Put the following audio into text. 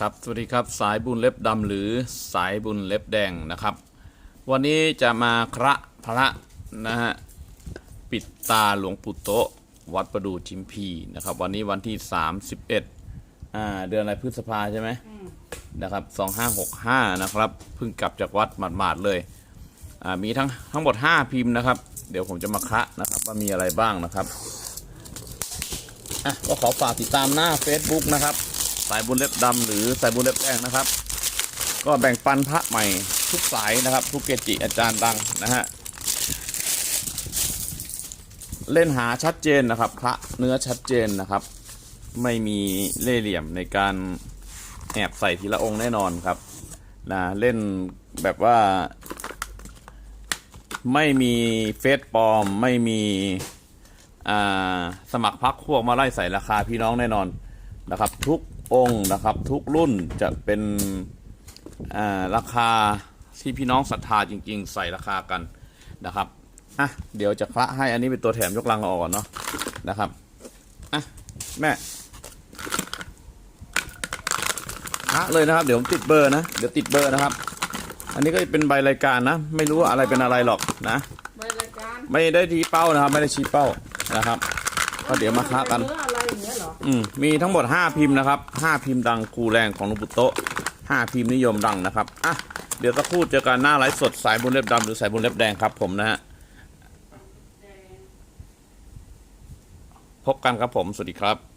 ครับ สวัสดีครับ สายบุญเล็บดำหรือสายบุญเล็บแดงนะครับ วันนี้จะมาคระพระนะฮะปิดตาหลวงปู่โตวัดประดูจิมพีนะครับ วันนี้วันที่ 31อ่าเดือนอะไรพฤษภาใช่ไหมนะครับ2565 นะครับเพิ่งกลับจากวัดหมาดๆเลยอ่ามีทั้งทั้งหมด 5 พิมพ์นะครับ เดี๋ยวผมจะมาคะนะครับว่ามีอะไรบ้างนะครับอะก็ขอฝากติดตามหน้า Facebook นะครับ สายบุญเล็บดำหรือสายบุญเล็บแดงนะครับ ก็แบ่งปันพระใหม่ทุกสายนะครับ ทุกเกจิอาจารย์ดังนะฮะเล่นหาชัดเจนนะครับ พระเนื้อชัดเจนนะครับ ไม่มีเล่ห์เหลี่ยมในการแอบใส่ทีละองค์แน่นอนครับนะเล่นแบบว่า ไม่มีเฟซปลอม ไม่มีสมัครพักพวกมาไล่ใส่ราคาพี่น้องแน่นอนนะครับ ทุก องค์นะครับ ทุกรุ่นจะเป็นอ่าราคาที่พี่น้องศรัทธาจริง ๆ ใส่ราคากันนะครับอะเดี๋ยวจะคละให้อันนี้เป็นตัวแถมยกลังเอาออกก่อนเนาะนะครับอะแม่คละเลยนะครับ เดี๋ยวผมติดเบอร์นะเดี๋ยวติดเบอร์นะครับ อันนี้ก็จะเป็นใบรายการนะ ไม่รู้ว่าอะไรเป็นอะไรหรอกนะใบรายการไม่ได้ชี้เป้านะครับ ไม่ได้ชี้เป้านะครับ ก็เดี๋ยวมาคละกันเนื้ อย่างเงี้ยเหรออืมมีทั้งหมด 5 พิมพ์นะครับ 5 พิมพ์ดังครูแรงของหลวงปู่โตะ5พิมพ์นิยมดังนะครับอะเดี๋ยวสักครู่เจอกันหน้าไลฟ์สดสายบุญเล็บดำหรือสายบุญเล็บแดงครับผมนะฮะพบกันครับผมสวัสดีครับ